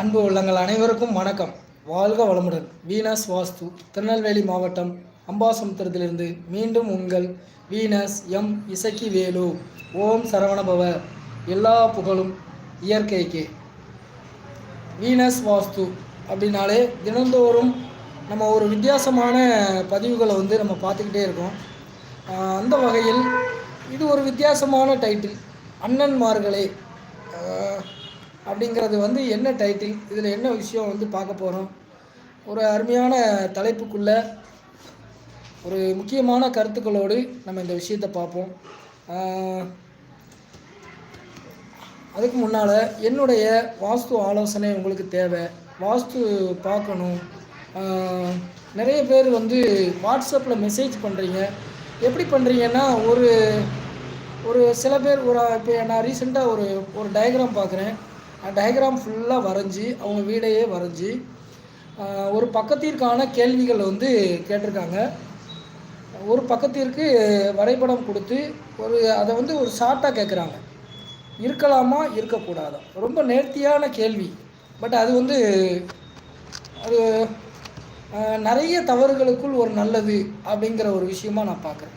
அன்பு உள்ளங்கள் அனைவருக்கும் வணக்கம். வாழ்க வளமுடன். வீனஸ் வாஸ்து திருநெல்வேலி மாவட்டம் அம்பாசமுத்திரத்திலிருந்து மீண்டும் உங்கள் வீனஸ் எம் இசக்கி வேலு ஓம் சரவணபவ. எல்லா புகழும் இயற்கைக்கே. வீனஸ் வாஸ்து அப்படின்னாலே தினந்தோறும் நம்ம ஒரு வித்தியாசமான பதிவுகளை வந்து நம்ம பார்த்துக்கிட்டே இருக்கோம். அந்த வகையில் இது ஒரு வித்தியாசமான டைட்டில் அண்ணன்மார்களே. அப்படிங்கிறது வந்து என்ன டைட்டில் இதில் என்ன விஷயம் வந்து பார்க்க போகிறோம் ஒரு அருமையான தலைப்புக்குள்ள ஒரு முக்கியமான கருத்துக்களோடு நம்ம இந்த விஷயத்தை பார்ப்போம். அதுக்கு முன்னால் என்னுடைய வாஸ்து ஆலோசனை உங்களுக்கு தேவை. வாஸ்து பார்க்கணும். நிறைய பேர் வந்து வாட்ஸ்அப்பில் மெசேஜ் பண்ணுறீங்க எப்படி பண்ணுறீங்கன்னா ஒரு ஒரு சில பேர் ஒரு இப்போ நான் ரீசெண்டாக ஒரு ஒரு டயக்ராம் பார்க்குறேன். டயக்ராம் ஃபுல்லாக வரைஞ்சி அவங்க வீடையே வரைஞ்சி ஒரு பக்கத்திற்கான கேள்விகள் வந்து கேட்டிருக்காங்க. ஒரு பக்கத்திற்கு வரைபடம் கொடுத்து ஒரு அதை வந்து ஒரு ஷார்ட்டாக கேட்குறாங்க. இருக்கலாமா இருக்கக்கூடாதா? ரொம்ப நேர்த்தியான கேள்வி. பட் அது வந்து அது நிறைய தவறுகளுக்குள் ஒரு நல்லது அப்படிங்கிற ஒரு விஷயமா நான் பார்க்குறேன்.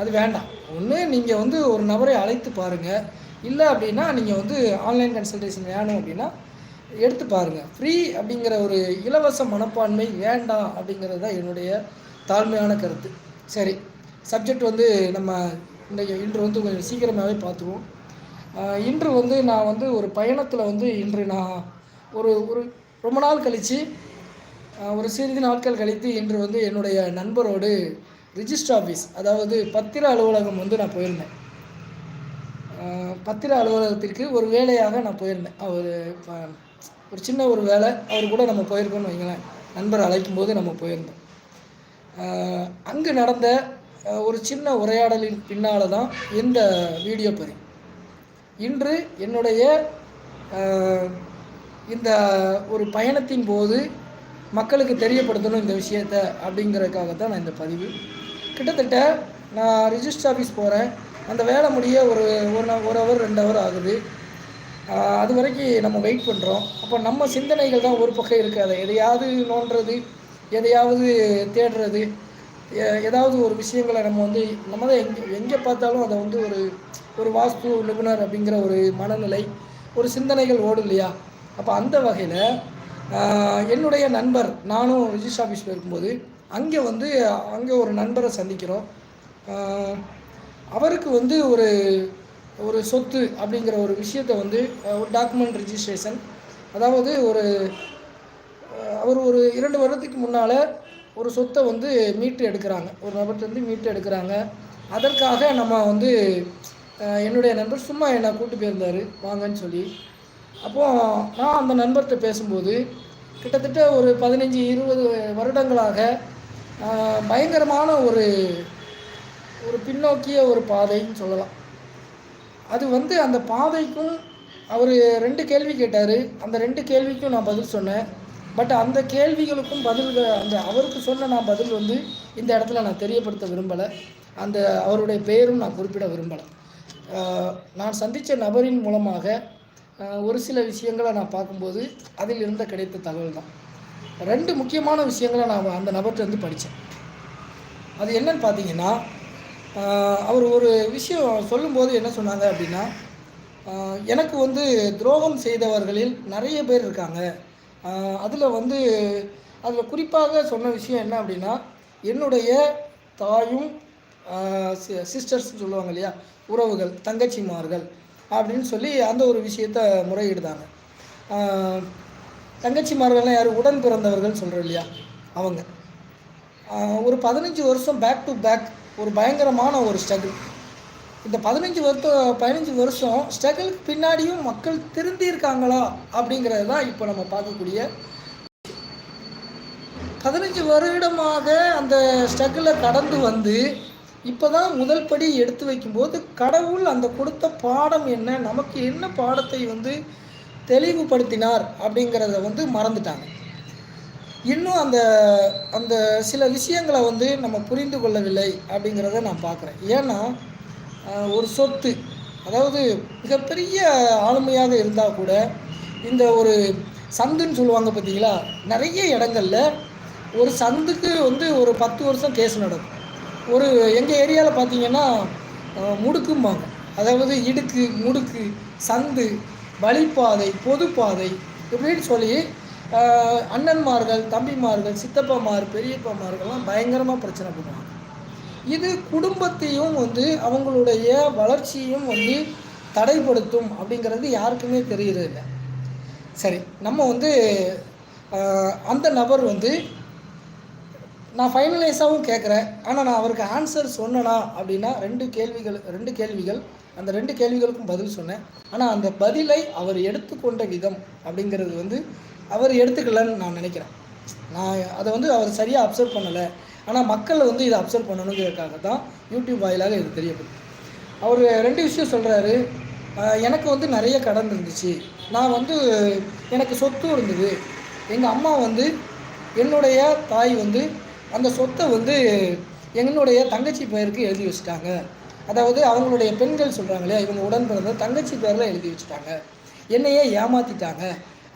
அது வேண்டாம். ஒன்று நீங்கள் வந்து ஒரு நபரை அழைத்து பாருங்கள் இல்லை அப்படின்னா நீங்கள் வந்து ஆன்லைன் கன்சல்டேஷன் வேணும் அப்படின்னா எடுத்து பாருங்கள் ஃப்ரீ அப்படிங்கிற ஒரு இலவச மனப்பான்மை வேண்டாம் அப்படிங்கிறது தான் என்னுடைய தாழ்மையான கருத்து. சரி சப்ஜெக்ட் வந்து நம்ம இன்றைக்கு இன்று வந்து கொஞ்சம் சீக்கிரமாகவே பார்த்துருவோம். இன்று வந்து நான் வந்து ஒரு பயணத்தில் வந்து இன்று நான் ஒரு ஒரு ரொம்ப நாள் கழித்து ஒரு சிறிது நாட்கள் கழித்து இன்று வந்து என்னுடைய நண்பரோடு ரிஜிஸ்டர் ஆஃபீஸ் அதாவது பத்திர அலுவலகம் வந்து நான் போயிருந்தேன். பத்திர அலுவலகத்திற்கு ஒரு வேலையாக நான் போயிருந்தேன். அவர் இப்போ ஒரு சின்ன ஒரு வேலை அவர் கூட நம்ம போயிருக்கோம்னு வைங்களேன். நண்பர் அழைக்கும் போது நம்ம போயிருந்தோம். அங்கே அங்கு நடந்த ஒரு சின்ன உரையாடலின் பின்னால் தான் இந்த வீடியோ பதிவு. இன்று என்னுடைய இந்த ஒரு பயணத்தின் போது மக்களுக்கு தெரியப்படுத்தணும் இந்த விஷயத்த அப்படிங்கிறதுக்காக தான் நான் இந்த பதிவு. கிட்டத்தட்ட நான் ரிஜிஸ்டர் ஆஃபீஸ் போகிறேன் அந்த வேலை முடிய ஒரு ஒரு ஒரு ஹவர் ரெண்டு ஹவர் ஆகுது. அது வரைக்கும் நம்ம வெயிட் பண்ணுறோம் அப்போ நம்ம சிந்தனைகள் தான் ஒரு பக்கம் இருக்காது எதையாவது நோண்டுறது எதையாவது தேடுறது ஏதாவது ஒரு விஷயங்களை நம்ம வந்து நம்ம தான் எங்கே எங்கே பார்த்தாலும் அதை வந்து ஒரு ஒரு வாஸ்து நிபுணர் அப்படிங்கிற ஒரு மனநிலை ஒரு சிந்தனைகள் ஓடும் இல்லையா? அப்போ அந்த வகையில் என்னுடைய நண்பர் நானும் ரிஜிஸ்டர் ஆஃபீஸில் இருக்கும்போது அங்கே வந்து அங்கே ஒரு நண்பரை சந்திக்கிறோம். அவருக்கு வந்து ஒரு ஒரு சொத்து அப்படிங்கிற ஒரு விஷயத்தை வந்து ஒரு டாக்குமெண்ட் ரிஜிஸ்ட்ரேஷன் அதாவது ஒரு அவர் ஒரு இரண்டு வருடத்துக்கு முன்னால் ஒரு சொத்தை வந்து மீட்டு எடுக்கிறாங்க. ஒரு நபர்கிட்ட மீட்டு எடுக்கிறாங்க. அதற்காக நம்ம வந்து என்னுடைய நண்பர் சும்மா என்னை கூட்டு போயிருந்தார். வாங்கன்னு சொல்லி. அப்போது நான் அந்த நண்பர்கிட்ட பேசும்போது கிட்டத்தட்ட ஒரு பதினஞ்சு இருபது வருடங்களாக பயங்கரமான ஒரு ஒரு பின்னோக்கிய ஒரு பாதைன்னு சொல்லலாம். அது வந்து அந்த பாதைக்கும் அவர் ரெண்டு கேள்வி கேட்டார். அந்த ரெண்டு கேள்விக்கும் நான் பதில் சொன்னேன். பட் அந்த கேள்விகளுக்கும் பதில் அந்த அவருக்கு சொன்ன நான் பதில் வந்து இந்த இடத்துல நான் தெரியப்படுத்த விரும்பலை. அந்த அவருடைய பெயரும் நான் குறிப்பிட விரும்பலை. நான் சந்தித்த நபரின் மூலமாக ஒரு சில விஷயங்களை நான் பார்க்கும்போது அதில் இருந்த கிடைத்த தகவல் தான். ரெண்டு முக்கியமான விஷயங்களை நான் அந்த நபர்கிட்ட வந்து படித்தேன் அது என்னன்னு பார்த்தீங்கன்னா அவர் ஒரு விஷயம் சொல்லும்போது என்ன சொன்னாங்க அப்படின்னா எனக்கு வந்து துரோகம் செய்தவர்களில் நிறைய பேர் இருக்காங்க. அதில் வந்து அதில் குறிப்பாக சொன்ன விஷயம் என்ன அப்படின்னா என்னுடைய தாயும் சிஸ்டர்ஸ் சொல்லுவாங்க இல்லையா உறவுகள் தங்கச்சிமார்கள் அப்படின்னு சொல்லி அந்த ஒரு விஷயத்த முறையிடுதாங்க. தங்கச்சிமார்கள்லாம் யார்? உடன் பிறந்தவர்கள் சொல்கிறோம் இல்லையா அவங்க. ஒரு பதினஞ்சு வருஷம் பேக் டு பேக் ஒரு பயங்கரமான ஒரு ஸ்ட்ரகிள் இந்த பதினஞ்சு வருஷம் பதினஞ்சு வருஷம் ஸ்ட்ரகிளுக்கு பின்னாடியும் மக்கள் திருந்தியிருக்காங்களா அப்படிங்கிறது தான் இப்போ நம்ம பார்க்கக்கூடிய பதினஞ்சு வருடமாக அந்த ஸ்ட்ரகிளை கடந்து வந்து இப்போ தான் முதல் படி எடுத்து வைக்கும்போது கடவுள் அந்த கொடுத்த பாடம் என்ன நமக்கு என்ன பாடத்தை வந்து தெளிவுபடுத்தினார் அப்படிங்கிறத வந்து மறந்துட்டாங்க. இன்னும் அந்த அந்த சில விஷயங்களை வந்து நம்ம புரிந்து கொள்ளவில்லை அப்படிங்கிறத நான் பார்க்குறேன். ஏன்னா ஒரு சொத்து அதாவது மிகப்பெரிய ஆளுமையாக இருந்தால் கூட இந்த ஒரு சந்துன்னு சொல்லுவாங்க பார்த்தீங்களா? நிறைய இடங்கள்ல ஒரு சந்துக்கு வந்து ஒரு பத்து வருஷம் கேஸ் நடக்கும். ஒரு எங்கள் ஏரியாவில் பார்த்தீங்கன்னா முடுக்கும்பாங்க. அதாவது இடுக்கு முடுக்கு சந்து வழிப்பாதை பொதுப்பாதை இப்படின்னு சொல்லி அண்ணன்மார்கள் தம்பிமார்கள் சித்தப்பாமார் பெரியப்பாமார்கள்லாம் பயங்கரமாக பிரச்சனை பண்ணுவாங்க. இது குடும்பத்தையும் வந்து அவங்களுடைய வளர்ச்சியையும் வந்து தடைப்படுத்தும் அப்படிங்கிறது யாருக்குமே தெரியறதில்ல. சரி நம்ம வந்து அந்த நபர் வந்து நான் ஃபைனலைஸாகவும் கேட்குறேன். ஆனால் நான் அவருக்கு ஆன்சர் சொன்னேனா அப்படின்னா ரெண்டு கேள்விகள் ரெண்டு கேள்விகள் அந்த ரெண்டு கேள்விகளுக்கும் பதில் சொன்னேன். ஆனால் அந்த பதிலை அவர் எடுத்துக்கொண்ட விதம் அப்படிங்கிறது வந்து அவர் எடுத்துக்கலன்னு நான் நினைக்கிறேன். நான் அதை வந்து அவர் சரியாக அப்சர்வ் பண்ணலை. ஆனால் மக்கள் வந்து இதை அப்சர்வ் பண்ணணுங்கிறதுக்காக தான் யூடியூப் வாயிலாக இது தெரியப்படுது. அவர் ரெண்டு விஷயம் சொல்கிறாரு எனக்கு வந்து நிறைய கடன் இருந்துச்சு. நான் வந்து எனக்கு சொத்தும் இருந்தது. எங்கள் அம்மா வந்து என்னுடைய தாய் வந்து அந்த சொத்தை வந்து என்னுடைய தங்கச்சி பெயருக்கு எழுதி வச்சுட்டாங்க. அதாவது அவங்களுடைய பெண்கள் சொல்கிறாங்க இல்லையா? இவங்க உடன் பிறந்த தங்கச்சி பேரில் எழுதி வச்சுட்டாங்க. என்னையே ஏமாற்றிட்டாங்க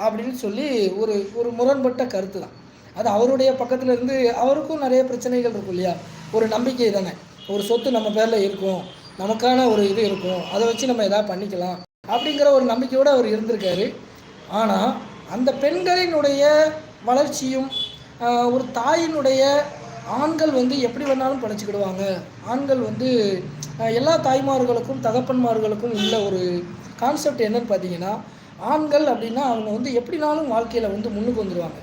அப்படின்னு சொல்லி ஒரு ஒரு முரண்பட்ட கருத்து தான். அது அவருடைய பக்கத்தில் இருந்து அவருக்கும் நிறைய பிரச்சனைகள் இருக்கும் இல்லையா? ஒரு நம்பிக்கை தானே. ஒரு சொத்து நம்ம பேரில் இருக்கும். நமக்கான ஒரு இது இருக்கும். அதை வச்சு நம்ம எதாவது பண்ணிக்கலாம் அப்படிங்கிற ஒரு நம்பிக்கையோடு அவர் இருந்திருக்காரு. ஆனால் அந்த பெண்களினுடைய வளர்ச்சியும் ஒரு தாயினுடைய ஆண்கள் வந்து எப்படி வேணாலும் படைச்சிக்கிடுவாங்க ஆண்கள் வந்து எல்லா தாய்மார்களுக்கும் தகப்பன்மார்களுக்கும் உள்ள ஒரு கான்செப்ட் என்னன்னு பார்த்தீங்கன்னா ஆண்கள் அப்படின்னா அவங்க வந்து எப்படினாலும் வாழ்க்கையில் வந்து முன்னுக்கு வந்துடுவாங்க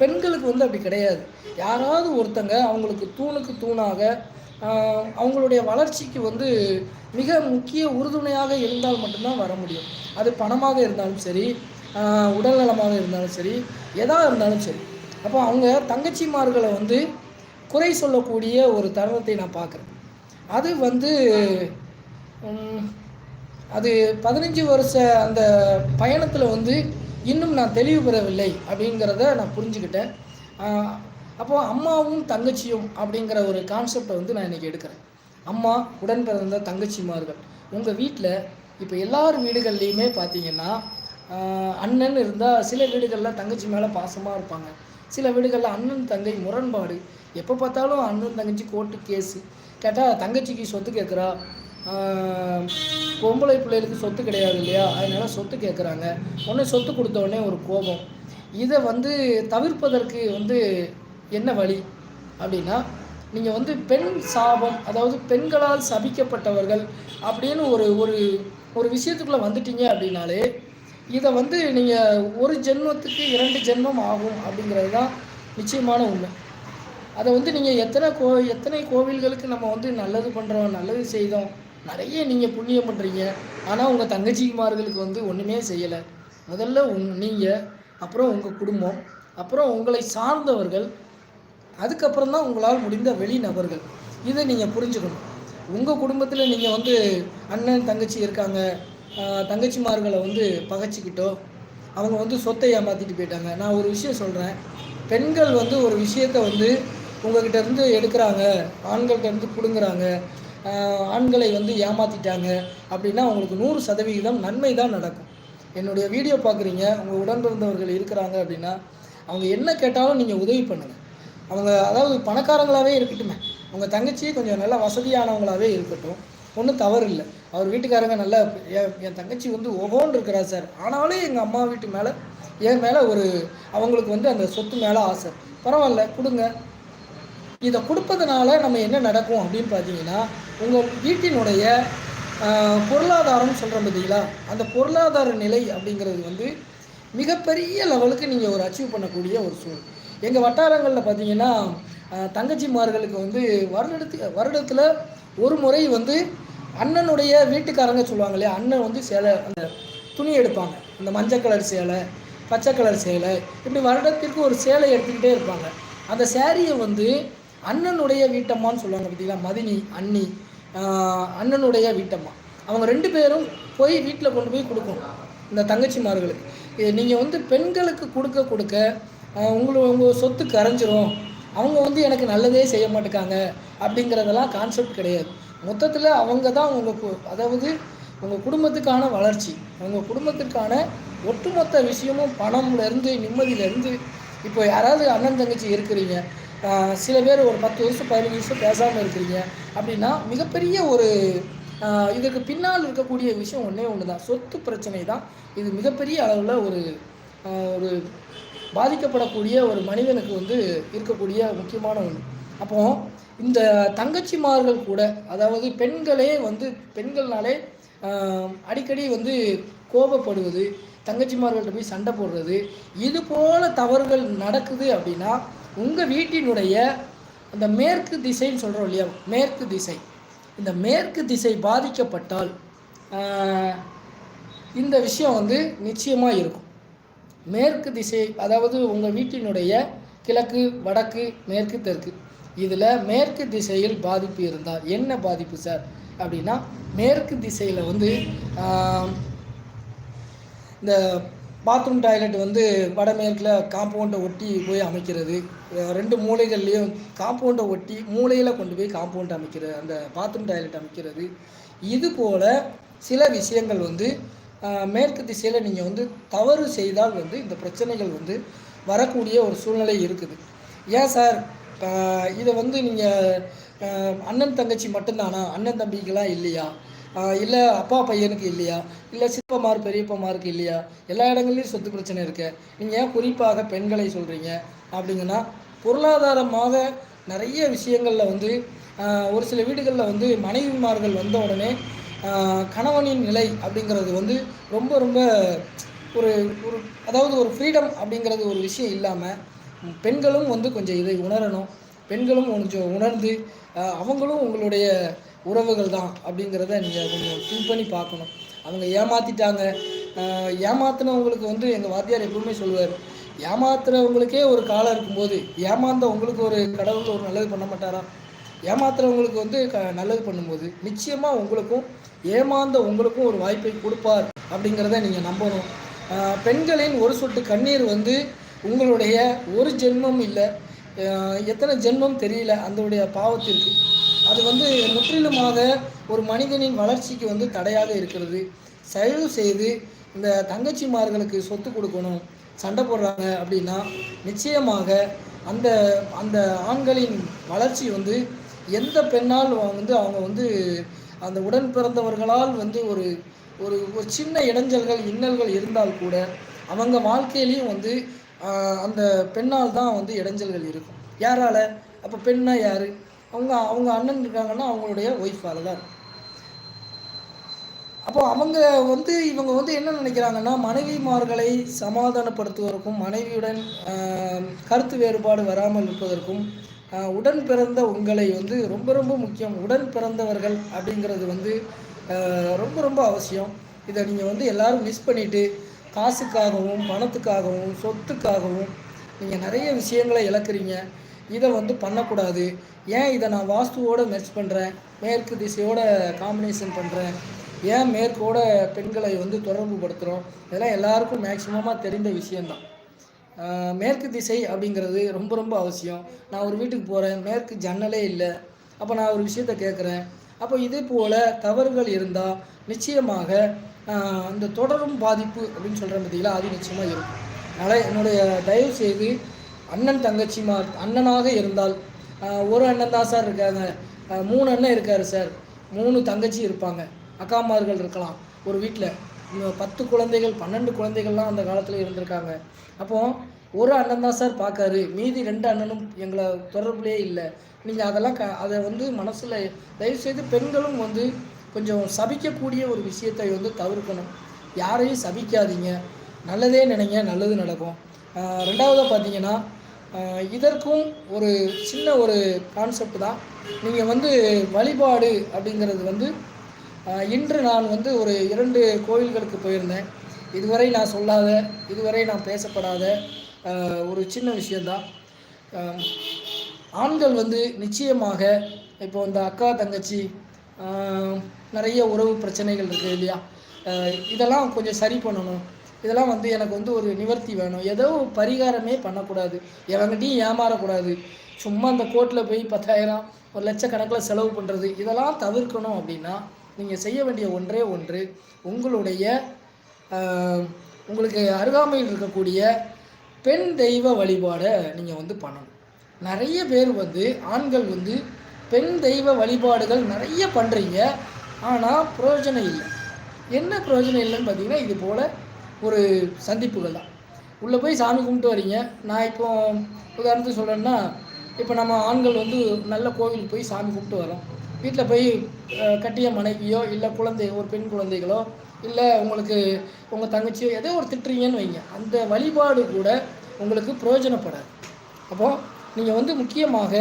பெண்களுக்கு வந்து அப்படி கிடையாது. யாராவது ஒருத்தங்க அவங்களுக்கு தூணுக்கு தூணாக அவங்களுடைய வளர்ச்சிக்கு வந்து மிக முக்கிய உறுதுணையாக இருந்தால் மட்டும்தான் வர முடியும். அது பணமாக இருந்தாலும் சரி உடல்நலமாக இருந்தாலும் சரி எதாக இருந்தாலும் சரி. அப்போ அவங்க தங்கச்சிமார்களை வந்து குறை சொல்லக்கூடிய ஒரு தருணத்தை நான் பார்க்குறேன். அது வந்து அது பதினஞ்சு வருஷ அந்த பயணத்தில் வந்து இன்னும் நான் தெளிவு பெறவில்லை அப்படிங்கிறத நான் புரிஞ்சுக்கிட்டேன். அப்போது அப்போ அம்மாவும் தங்கச்சியும் அப்படிங்கிற ஒரு கான்செப்டை வந்து நான் இன்றைக்கி எடுக்கிறேன். அம்மா உடன் பிறந்த தங்கச்சிமார்கள். உங்கள் வீட்டில் இப்போ எல்லார் வீடுகள்லையுமே பார்த்தீங்கன்னா அண்ணன் இருந்தால் சில வீடுகளில் தங்கச்சி மேலே பாசமாக இருப்பாங்க. சில வீடுகளில் அண்ணன் தங்கை முரண்பாடு. எப்போ பார்த்தாலும் அண்ணன் தங்கச்சி கோர்ட்டு கேஸு கேட்டால் தங்கச்சிக்கு சொத்து கேட்குறா பொம்பளை பிள்ளைகளுக்கு சொத்து கிடையாது இல்லையா? அதனால சொத்து கேட்குறாங்க உடனே சொத்து கொடுத்த உடனே ஒரு கோபம். இதை வந்து தவிர்ப்பதற்கு வந்து என்ன வழி? அப்படின்னா நீங்கள் வந்து பெண் சாபம் அதாவது பெண்களால் சபிக்கப்பட்டவர்கள் அப்படின்னு ஒரு ஒரு ஒரு விஷயத்துக்குள்ளே வந்துட்டீங்க அப்படின்னாலே இதை வந்து நீங்கள் ஒரு ஜென்மத்துக்கு இரண்டு ஜென்மம் ஆகும் அப்படிங்கிறது தான் நிச்சயமான உண்மை. அதை வந்து நீங்கள் எத்தனை கோ எத்தனை கோவில்களுக்கு நம்ம வந்து நல்லது பண்ணுறோம் நல்லது செய்தோம் நிறைய நீங்கள் புண்ணியம் பண்ணுறீங்க ஆனால் உங்கள் தங்கச்சிமார்களுக்கு வந்து ஒன்றுமே செய்யலை. முதல்ல உங் நீங்கள் அப்புறம் உங்கள் குடும்பம் அப்புறம் உங்களை சார்ந்தவர்கள் அதுக்கப்புறம் தான் உங்களால் முடிந்த வெளிநபர்கள் இதை நீங்கள் புரிஞ்சுக்கணும். உங்கள் குடும்பத்தில் நீங்கள் வந்து அண்ணன் தங்கச்சி இருக்காங்க. தங்கச்சிமார்களை வந்து பகைச்சிக்கிட்டோ அவங்க வந்து சொத்தை ஏமாற்றிட்டு போயிட்டாங்க. நான் ஒரு விஷயம் சொல்கிறேன் பெண்கள் வந்து ஒரு விஷயத்தை வந்து உங்ககிட்ட இருந்து எடுக்கிறாங்க. ஆண்கள்கிட்ட இருந்து பிடுங்குறாங்க. ஆண்களை வந்து ஏமாற்றிட்டாங்க அப்படின்னா அவங்களுக்கு நூறு சதவிகிதம் நன்மை தான் நடக்கும். என்னுடைய வீடியோ பார்க்குறீங்க உங்கள் உடன்பிறந்தவர்கள் இருக்கிறாங்க அப்படின்னா அவங்க என்ன கேட்டாலும் நீங்கள் உதவி பண்ணுங்கள் அவங்க அதாவது பணக்காரங்களாகவே இருக்கட்டுமே உங்கள் தங்கச்சி கொஞ்சம் நல்ல வசதியானவங்களாகவே இருக்கட்டும் ஒன்றும் தவறு இல்லை அவர் வீட்டுக்காரங்க நல்லா என் என் தங்கச்சி வந்து ஒவ்வொன்று இருக்கிறா சார். ஆனாலும் எங்கள் அம்மா வீட்டு மேலே என் மேலே ஒரு அவங்களுக்கு வந்து அந்த சொத்து மேலே ஆசை. பரவாயில்ல கொடுங்க. இதை கொடுப்பதனால நம்ம என்ன நடக்கும் அப்படின்னு பார்த்தீங்கன்னா உங்கள் வீட்டினுடைய பொருளாதாரம்னு பொருளாதாரம் சொல்கிறோம் பார்த்தீங்களா? அந்த பொருளாதார நிலை அப்படிங்கிறது வந்து மிகப்பெரிய லெவலுக்கு நீங்கள் ஒரு அச்சீவ் பண்ணக்கூடிய ஒரு சூழல். எங்கள் வட்டாரங்களில் பார்த்தீங்கன்னா தங்கச்சிமார்களுக்கு வந்து வருடத்துக்கு வருடத்தில் ஒரு முறை வந்து அண்ணனுடைய வீட்டுக்காரங்க சொல்லுவாங்க இல்லையா? அண்ணன் வந்து சேலை அந்த துணி எடுப்பாங்க. இந்த மஞ்சள் கலர் சேலை பச்சை கலர் சேலை இப்படி வருடத்திற்கு ஒரு சேலை எடுத்துக்கிட்டே இருப்பாங்க. அந்த சேரீயை வந்து அண்ணனுடைய வீட்டம்மான்னு சொல்லுவாங்க பார்த்தீங்களா? மதினி அண்ணி அண்ணனுடைய வீட்டம்மா. அவங்க ரெண்டு பேரும் போய் வீட்டில் கொண்டு போய் கொடுக்கணும் இந்த தங்கச்சிமார்களுக்கு. நீங்கள் வந்து பெண்களுக்கு கொடுக்க கொடுக்க ஆஹ் உங்களை உங்கள் சொத்து கரைஞ்சிரும். அவங்க வந்து எனக்கு நல்லதே செய்ய மாட்டேக்காங்க அப்படிங்கிறதெல்லாம் கான்செப்ட் கிடையாது. மொத்தத்தில் அவங்க தான் உங்கள் கு- அதாவது உங்கள் குடும்பத்துக்கான வளர்ச்சி. உங்கள் குடும்பத்திற்கான ஒட்டுமொத்த விஷயமும் பணம்லேருந்து நிம்மதியிலேருந்து இப்போ யாராவது அண்ணன் தங்கச்சி இருக்கிறீங்க சில பேர் ஒரு பத்து வருஷம் பதினஞ்சு வருஷம் பேசாமல் இருக்கிறீங்க அப்படின்னா மிகப்பெரிய ஒரு இதுக்கு பின்னால் இருக்கக்கூடிய விஷயம் ஒன்றே ஒன்று தான் சொத்து பிரச்சனை தான். இது மிகப்பெரிய அளவில் ஒரு ஒரு பாதிக்கப்படக்கூடிய ஒரு மனிதனுக்கு வந்து இருக்கக்கூடிய முக்கியமான ஒன்று அப்போ இந்த தங்கச்சிமார்கள் கூட அதாவது பெண்களே வந்து பெண்கள்னாலே அடிக்கடி வந்து கோபப்படுவது தங்கச்சிமார்கள்ட்ட போய் சண்டை போடுறது இது போல தவறுகள் நடக்குது அப்படின்னா உங்கள் வீட்டினுடைய அந்த மேற்கு திசைன்னு சொல்கிறோம் இல்லையா? மேற்கு திசை. இந்த மேற்கு திசை பாதிக்கப்பட்டால் இந்த விஷயம் வந்து நிச்சயமாக இருக்கும். மேற்கு திசை அதாவது உங்கள் வீட்டினுடைய கிழக்கு வடக்கு மேற்கு தெற்கு இதில் மேற்கு திசையில் பாதிப்பு இருந்தால் என்ன பாதிப்பு சார்? அப்படின்னா மேற்கு திசையில் வந்து இந்த பாத்ரூம் டாய்லெட் வந்து வடமேற்கில் காம்பவுண்டை ஒட்டி போய் அமைக்கிறது. ரெண்டு மூலைகள்லேயும் காம்பவுண்டை ஒட்டி மூலையில் கொண்டு போய் காம்பவுண்ட் அமைக்கிறது அந்த பாத்ரூம் டாய்லெட் அமைக்கிறது. இது போல் சில விஷயங்கள் வந்து மேற்கு திசையில் நீங்கள் வந்து தவறு செய்தால் வந்து இந்த பிரச்சனைகள் வந்து வரக்கூடிய ஒரு சூழ்நிலை இருக்குது. ஏன் சார்? இதை வந்து நீங்கள் அண்ணன் தங்கச்சி மட்டும்தானா? அண்ணன் தம்பிக்கெலாம் இல்லையா? இல்லை அப்பா பையனுக்கு இல்லையா? இல்லை சிற்பமார் பெரியப்பமாருக்கு இல்லையா? எல்லா இடங்கள்லையும் சொத்து பிரச்சனை இருக்குது நீங்கள் ஏன் குறிப்பாக பெண்களை சொல்கிறீங்க அப்படிங்கன்னா பொருளாதாரமாக நிறைய விஷயங்களில் வந்து ஒரு சில வீடுகளில் வந்து மனைவிமார்கள் வந்த உடனே கணவனின் நிலை அப்படிங்கிறது வந்து ரொம்ப ரொம்ப ஒரு ஒரு அதாவது ஒரு ஃப்ரீடம் அப்படிங்கிறது ஒரு விஷயம் இல்லாமல் பெண்களும் வந்து கொஞ்சம் இதை உணரணும். பெண்களும் கொஞ்சம் உணர்ந்து அவங்களும் உங்களுடைய உறவுகள் தான் அப்படிங்கிறத நீங்கள் கொஞ்சம் திங்க் பண்ணி பார்க்கணும். அவங்க ஏமாற்றிட்டாங்க ஏமாத்தினவங்களுக்கு வந்து எங்கள் வாத்தியார் எப்பவுமே சொல்லுவார் ஏமாத்துறவங்களுக்கே ஒரு காலம் இருக்கும்போது ஏமாந்த உங்களுக்கு ஒரு கடவுள் ஒரு நல்லது பண்ண மாட்டாரா? ஏமாத்துறவங்களுக்கு வந்து க நல்லது பண்ணும்போது நிச்சயமாக உங்களுக்கும் ஏமாந்த உங்களுக்கும் ஒரு வாய்ப்பை கொடுப்பார் அப்படிங்கிறத நீங்கள் நம்பணும். பெண்களின் ஒரு சொட்டு கண்ணீர் வந்து உங்களுடைய ஒரு ஜென்மம் இல்லை. எத்தனை ஜென்மம் தெரியல அதனுடைய பாவத்திற்கு. அது வந்து முற்றிலுமாக ஒரு மனிதனின் வளர்ச்சிக்கு வந்து தடையாக இருக்கிறது. தயவு செய்து இந்த தங்கச்சிமார்களுக்கு சொத்து கொடுக்கணும் சண்டை போடுறாங்க அப்படின்னா நிச்சயமாக அந்த அந்த ஆண்களின் வளர்ச்சி வந்து எந்த பெண்ணால் வந்து அவங்க வந்து அந்த உடன் பிறந்தவர்களால் வந்து ஒரு ஒரு ஒரு சின்ன இடைஞ்சல்கள் இன்னல்கள் இருந்தால் கூட அவங்க வாழ்க்கையிலையும் வந்து அந்த பெண்ணால் தான் வந்து இடைஞ்சல்கள் இருக்கும். யாரால? அப்போ பெண்ணா யார்? அவங்க அவங்க அண்ணன் இருக்காங்கன்னா அவங்களுடைய ஒய்ஃபால் தான். அப்போ அவங்க வந்து இவங்க வந்து என்ன நினைக்கிறாங்கன்னா மனைவிமார்களை சமாதானப்படுத்துவதற்கும் மனைவியுடன் கருத்து வேறுபாடு வராமல் இருப்பதற்கும் உடன் பிறந்த உங்களை வந்து ரொம்ப ரொம்ப முக்கியம். உடன் பிறந்தவர்கள் அப்படிங்கிறது வந்து ரொம்ப ரொம்ப அவசியம். இதை நீங்கள் வந்து எல்லாரும் மிஸ் பண்ணிவிட்டு காசுக்காகவும் பணத்துக்காகவும் சொத்துக்காகவும் நீங்கள் நிறைய விஷயங்களை இழக்கிறீங்க. இதை வந்து பண்ணக்கூடாது. ஏன் இதை நான் வாஸ்துவோட மெர்ச் பண்ணுறேன் மேற்கு திசையோட காம்பினேஷன் பண்ணுறேன் ஏன் மேற்கோட பெண்களை வந்து தொடர்பு படுத்துகிறோம் இதெல்லாம் எல்லாருக்கும் மேக்சிமமாக தெரிந்த விஷயந்தான் மேற்கு திசை அப்படிங்கிறது ரொம்ப ரொம்ப அவசியம். நான் ஒரு வீட்டுக்கு போகிறேன் மேற்கு ஜன்னலே இல்லை. அப்போ நான் ஒரு விஷயத்த கேட்குறேன் அப்போ இதே போல் தவறுகள் இருந்தால் நிச்சயமாக அந்த தொடரும் பாதிப்பு அப்படின்னு சொல்கிற பார்த்தீங்களா அது நிச்சயமாக இருக்கும். அதனால் என்னுடைய தயவு செய்து அண்ணன் தங்கச்சிமார் அண்ணனாக இருந்தால் ஒரு அண்ணன் தான் சார் இருக்காங்க. மூணு அண்ணன் இருக்கார் சார். மூணு தங்கச்சி இருப்பாங்க. அக்காமார்கள் இருக்கலாம். ஒரு வீட்டில் பத்து குழந்தைகள் பன்னெண்டு குழந்தைகள்லாம் அந்த காலத்தில் இருந்திருக்காங்க. அப்போது ஒரு அண்ணன் தான் சார் பார்க்காரு மீதி ரெண்டு அண்ணனும் எங்களை தொடர்புலேயே இல்லை. நீங்கள் அதெல்லாம் க அதை வந்து மனசில் தயவுசெய்து பெண்களும் வந்து கொஞ்சம் சபிக்கக்கூடிய ஒரு விஷயத்தை வந்து தவிர்க்கணும். யாரையும் சபிக்காதீங்க. நல்லதே நினைங்க நல்லது நடக்கும். ரெண்டாவதாக பார்த்தீங்கன்னா இதற்கும் ஒரு சின்ன ஒரு கான்செப்ட் தான். நீங்கள் வந்து வழிபாடு அப்படிங்கிறது வந்து இன்று நான் வந்து ஒரு இரண்டு கோவில்களுக்கு போயிருந்தேன். இதுவரை நான் சொல்லாத இதுவரை நான் பேசப்படாத ஒரு சின்ன விஷயந்தான் ஆண்கள் வந்து நிச்சயமாக இப்போ இந்த அக்கா தங்கச்சி நிறைய உறவு பிரச்சனைகள் இருக்குது இல்லையா? இதெல்லாம் கொஞ்சம் சரி பண்ணணும். இதெல்லாம் வந்து எனக்கு வந்து ஒரு நிவர்த்தி வேணும். ஏதோ பரிகாரமே பண்ணக்கூடாது. எவங்கிட்டையும் ஏமாறக்கூடாது. சும்மா அந்த கோர்ட்டில் போய் பத்தாயிரம் ஒரு லட்சக்கணக்கில் செலவு பண்ணுறது இதெல்லாம் தவிர்க்கணும் அப்படின்னா நீங்கள் செய்ய வேண்டிய ஒன்றே ஒன்று உங்களுடைய உங்களுக்கு அருகாமையில் இருக்கக்கூடிய பெண் தெய்வ வழிபாடை நீங்கள் வந்து பண்ணணும். நிறைய பேர் வந்து ஆண்கள் வந்து பெண் தெய்வ வழிபாடுகள் நிறைய பண்ணுறீங்க ஆனால் பிரயோஜனம் இல்லை. என்ன பிரயோஜனம் இல்லைன்னு பார்த்தீங்கன்னா இது போல் ஒரு சந்திப்புகள் தான். உள்ளே போய் சாமி கும்பிட்டு வரீங்க. நான் இப்போ உதாரணத்துக்கு சொல்கிறேன்னா இப்போ நம்ம ஆண்கள் வந்து நல்ல கோவிலுக்கு போய் சாமி கும்பிட்டு வரோம். வீட்டில் போய் கட்டிய மனைவியோ இல்லை குழந்தை ஒரு பெண் குழந்தைகளோ இல்லை உங்களுக்கு உங்கள் தங்கச்சியோ ஏதோ ஒரு திட்டுறீங்கன்னு வைங்க. அந்த வழிபாடு கூட உங்களுக்கு பிரயோஜனப்படாது. அப்போது நீங்கள் வந்து முக்கியமாக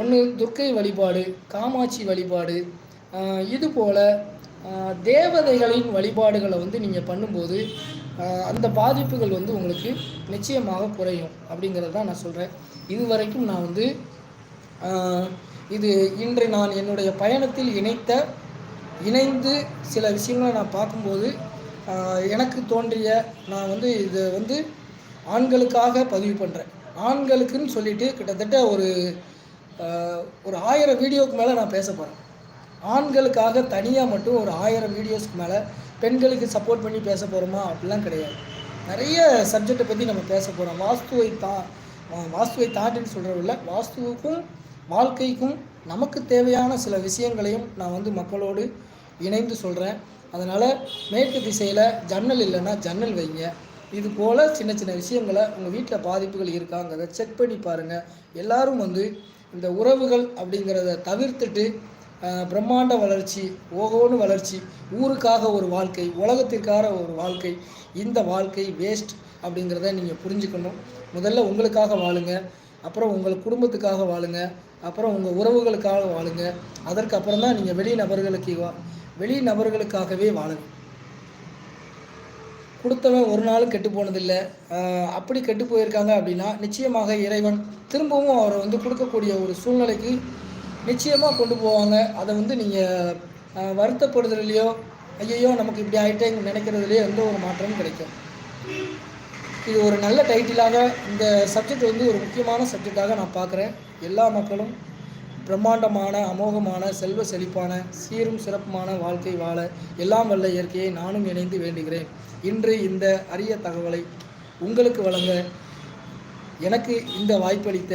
ஒன்று துர்க்கை வழிபாடு காமாட்சி வழிபாடு இது போல் தேவதைகளின் வழிபாடுகளை வந்து நீங்கள் பண்ணும்போது அந்த பாதிப்புகள் வந்து உங்களுக்கு நிச்சயமாக குறையும் அப்படிங்கிறது தான் நான் சொல்கிறேன் இது வரைக்கும் நான் வந்து இது இன்று நான் என்னுடைய பயணத்தில் இணைத்த இணைந்து சில விஷயங்களை நான் பார்க்கும்போது எனக்கு தோன்றிய நான் வந்து இதை வந்து ஆண்களுக்காக பதிவு பண்ணுறேன் ஆண்களுக்குன்னு சொல்லிட்டு கிட்டத்தட்ட ஒரு ஒரு ஆயிரம் வீடியோவுக்கு மேலே நான் பேச போகிறேன் ஆண்களுக்காக தனியாக மட்டும் ஒரு ஆயிரம் வீடியோஸ்க்கு மேலே பெண்களுக்கு சப்போர்ட் பண்ணி பேச போகிறோமா அப்படிலாம் கிடையாது. நிறைய சப்ஜெக்டை பற்றி நம்ம பேச போகிறோம் வாஸ்துவை தா வாஸ்துவை தாண்டின்னு சொல்கிறதில்ல வாஸ்துவுக்கும் வாழ்க்கைக்கும் நமக்கு தேவையான சில விஷயங்களையும் நான் வந்து மக்களோடு இணைந்து சொல்கிறேன் அதனால் மேற்கு திசையில் ஜன்னல் இல்லைன்னா ஜன்னல் வைங்க. இது போல் சின்ன சின்ன விஷயங்களை உங்கள் வீட்டில் பாதிப்புகள் இருக்காங்கிறத செக் பண்ணி பாருங்கள் எல்லோரும் வந்து இந்த உறவுகள் அப்படிங்கிறத தவிர்த்துட்டு பிரம்மாண்ட வளர்ச்சி ஓகோன்னு வளர்ச்சி ஊருக்காக ஒரு வாழ்க்கை உலகத்திற்காக ஒரு வாழ்க்கை இந்த வாழ்க்கை வேஸ்ட் அப்படிங்கிறத நீங்கள் புரிஞ்சுக்கணும். முதல்ல உங்களுக்காக வாழுங்க அப்புறம் உங்கள் குடும்பத்துக்காக வாழுங்க அப்புறம் உங்கள் உறவுகளுக்காக வாழுங்க அதற்கு அப்புறம் தான் நீங்கள் வெளி நபர்களுக்கு வா வெளி நபர்களுக்காகவே வாழுங்க. கொடுத்தவன் ஒரு நாளும் கெட்டு போனதில்லை. அப்படி கெட்டு போயிருக்காங்க அப்படின்னா நிச்சயமாக இறைவன் திரும்பவும் அவரை வந்து கொடுக்கக்கூடிய ஒரு சூழ்நிலைக்கு நிச்சயமாக கொண்டு போவாங்க. அதை வந்து நீங்கள் வருத்தப்படுறதுலையோ ஐயையோ நமக்கு இப்படி ஆகிட்டேங்க நினைக்கிறதுலையோ எந்த ஒரு மாற்றமும் கிடைக்கும் இது ஒரு நல்ல டைட்டிலாக இந்த சப்ஜெக்ட் வந்து ஒரு முக்கியமான சப்ஜெக்டாக நான் பார்க்குறேன். எல்லா மக்களும் பிரம்மாண்டமான அமோகமான செல்வ செழிப்பான சீரும் சிறப்புமான வாழ்க்கை வாழ எல்லாம் வல்ல இயற்கையை நானும் இணைந்து வேண்டுகிறேன். இன்று இந்த அரிய தகவலை உங்களுக்கு வழங்க எனக்கு இந்த வாய்ப்பளித்த